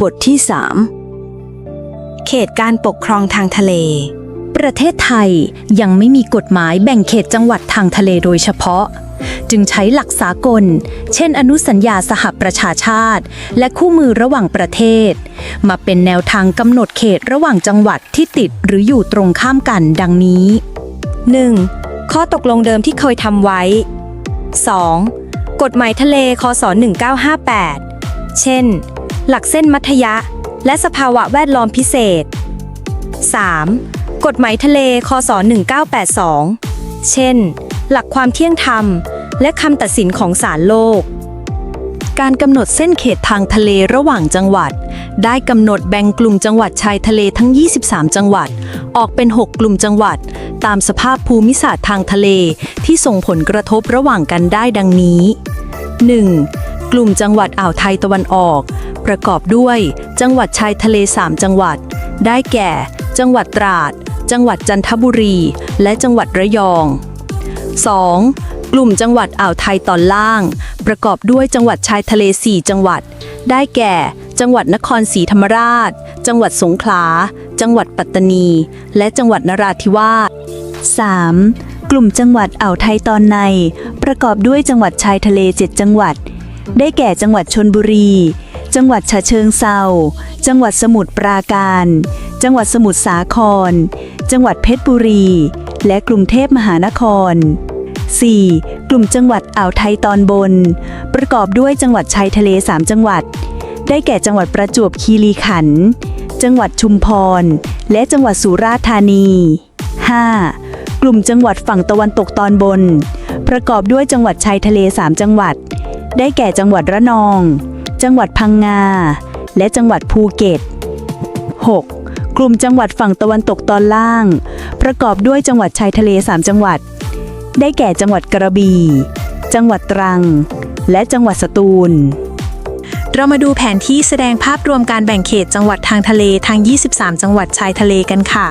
บทที่3เขตการปกครองทางทะเล ประเทศไทยยังไม่มีกฎหมายแบ่งเขตจังหวัดทางทะเลโดยเฉพาะ จึงใช้หลักสากล เช่น อนุสัญญาสหประชาชาติ และคู่มือระหว่างประเทศ มาเป็นแนวทางกำหนดเขตระหว่างจังหวัดที่ติดหรืออยู่ตรงข้ามกันดังนี้ 1. ข้อตกลงเดิมที่เคยทำไว้ 2. กฎหมายทะเลคศ1958 เช่น หลักเส้นมัธยะ และสภาวะแวดล้อมพิเศษ 3. กฎหมายทะเลคศ1982 เช่น หลักความเที่ยงธรรม และคำตัดสินของศาลโลก การกำหนดเส้นเขตทางทะเลระหว่างจังหวัด ได้กำหนดแบ่งกลุ่มจังหวัดชายทะเลทั้ง 23 จังหวัด ออกเป็น 6 กลุ่มจังหวัด ตามสภาพภูมิศาสตร์ทางทะเลที่ส่งผลกระทบระหว่างกันได้ดังนี้ 1. กลุ่มจังหวัดอ่าวไทยตะวันออก ประกอบด้วย จังหวัดชายทะเล 3 จังหวัด ได้แก่ จังหวัดตราด จังหวัดจันทบุรี และจังหวัดระยอง 2. กลุ่มจังหวัดอ่าวไทยตอนล่าง ประกอบด้วยจังหวัดชายทะเล 4 จังหวัด ได้แก่ จังหวัดนครศรีธรรมราช จังหวัดสงขลา จังหวัดปัตตานี และจังหวัดนราธิวาส 3. กลุ่มจังหวัดอ่าวไทยตอนใน ประกอบด้วยจังหวัดชายทะเล 7 จังหวัด ได้แก่จังหวัดชนบุรี จังหวัดฉะเชิงเซาจังหวัดสมุทรปราการ จังหวัดสมุทรสาคร จังหวัดเพชรบุรี และกรุงเทพมหานคร 4. กลุ่มจังหวัดอ่าวไทยตอนบน ประกอบด้วยจังหวัดชายทะเล 3 จังหวัด ได้แก่จังหวัดประจวบคีรีขันธ์ จังหวัดชุมพร และจังหวัดสุราษฎร์ธานี 5. กลุ่มจังหวัดฝั่งตะวันตกตอนบน ประกอบด้วยจังหวัดชายทะเล 3 จังหวัด ได้แก่จังหวัดระนอง จังหวัดพังงา และจังหวัดภูเก็ต 6. กลุ่มจังหวัดฝั่งตะวันตกตอนล่าง ประกอบด้วยจังหวัดชายทะเล 3 จังหวัด ได้แก่จังหวัดกระบี่ จังหวัดตรัง และจังหวัดสตูล เรามาดูแผนที่แสดงภาพรวมการแบ่งเขตจังหวัดทางทะเลทาง 23 จังหวัดชายทะเลกันค่ะ